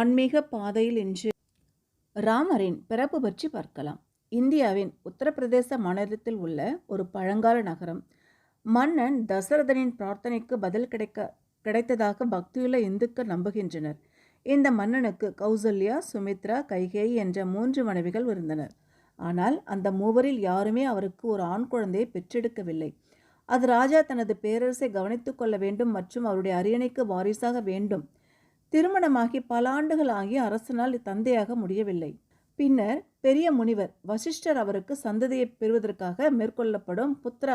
ஆன்மீக பாதையில் இன்று ராமரின் பிறப்பு பற்றி பார்க்கலாம். இந்தியாவின் உத்தரப்பிரதேச மாநிலத்தில் உள்ள ஒரு பழங்கால நகரம். மன்னன் தசரதனின் பிரார்த்தனைக்கு பதில் கிடைக்க கிடைத்ததாக பக்தியுள்ள இந்துக்கள் நம்புகின்றனர். இந்த மன்னனுக்கு கௌசல்யா சுமித்ரா கைகேயி என்ற மூன்று மனைவிகள் இருந்தனர். ஆனால் அந்த மூவரில் யாருமே அவருக்கு ஒரு ஆண் குழந்தையை பெற்றெடுக்கவில்லை. அது ராஜா தனது பேரரசை கவனித்துக் கொள்ள வேண்டும் மற்றும் அவருடைய அரியணைக்கு வாரிசாக வேண்டும். திருமணமாகி பல ஆண்டுகள் ஆகி அரசனால் தந்தையாக முடியவில்லை. பின்னர் பெரிய முனிவர் வசிஷ்டர் அவருக்கு சந்ததியை பெறுவதற்காக மேற்கொள்ளப்படும் புத்திர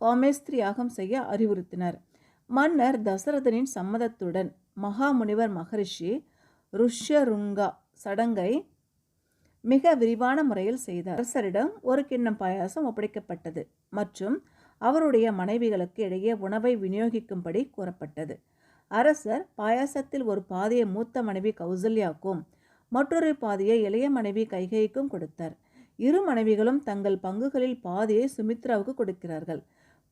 காமேஸ்திரி யாகம் செய்ய அறிவுறுத்தினார். மன்னர் தசரதனின் சம்மதத்துடன் மகாமுனிவர் மகரிஷி ருஷ்யருங்கா சடங்கை மிக விரிவான முறையில் செய்தார். அரசரிடம் ஒரு கிண்ணம் பாயாசம் ஒப்படைக்கப்பட்டது மற்றும் அவருடைய மனைவிகளுக்கு இடையே உணவை விநியோகிக்கும்படி கூறப்பட்டது. அரசர் பாயாசத்தில் ஒரு பாதியை மூத்த மனைவி கௌசல்யாவுக்கும் மற்றொரு பாதியை இளைய மனைவி கைகைக்கும் கொடுத்தார். இரு மனைவிகளும் தங்கள் பங்குகளில் பாதியை சுமித்ராவுக்கு கொடுக்கிறார்கள்.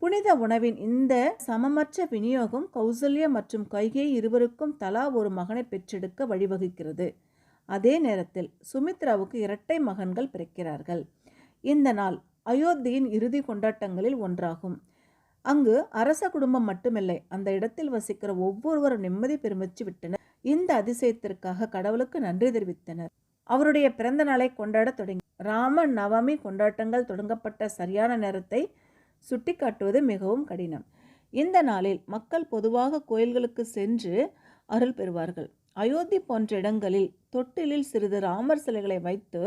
புனித உணவின் இந்த சமமற்ற விநியோகம் கௌசல்யா மற்றும் கைகை இருவருக்கும் தலா ஒரு மகனை பெற்றெடுக்க வழிவகுக்கிறது. அதே நேரத்தில் சுமித்ராவுக்கு இரட்டை மகன்கள் பிறக்கிறார்கள். இந்த நாள் அயோத்தியின் இறுதி கொண்டாட்டங்களில் ஒன்றாகும். அங்கு அரச குடும்பம் மட்டுமில்லை அந்த இடத்தில் வசிக்கிற ஒவ்வொருவரும் நிம்மதி பெருமிச்சு விட்டனர். இந்த அதிசயத்திற்காக கடவுளுக்கு நன்றி தெரிவித்தனர். அவருடைய பிறந்த நாளை கொண்டாட தொடங்கி ராம நவமி கொண்டாட்டங்கள் தொடங்கப்பட்ட சரியான நேரத்தை சுட்டிக்காட்டுவது மிகவும் கடினம். இந்த நாளில் மக்கள் பொதுவாக கோயில்களுக்கு சென்று அருள் பெறுவார்கள். அயோத்தி போன்ற இடங்களில் தொட்டிலில் சிறிது ராமர் சிலைகளை வைத்து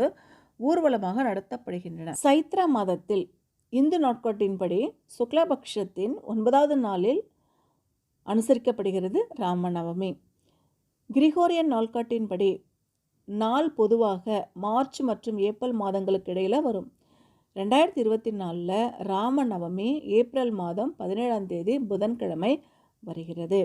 ஊர்வலமாக நடத்தப்படுகின்றன. சைத்ரா மாதத்தில் இந்து நாட்காட்டின்படி சுக்லபக்ஷத்தின் ஒன்பதாவது நாளில் அனுசரிக்கப்படுகிறது ராமநவமி. கிரிகோரியன் நாள்காட்டின்படி நாள் பொதுவாக மார்ச் மற்றும் ஏப்ரல் மாதங்களுக்கு இடையில் வரும். ரெண்டாயிரத்தி இருபத்தி நாலில் ராம நவமி ஏப்ரல் மாதம் பதினேழாம் தேதி புதன்கிழமை வருகிறது.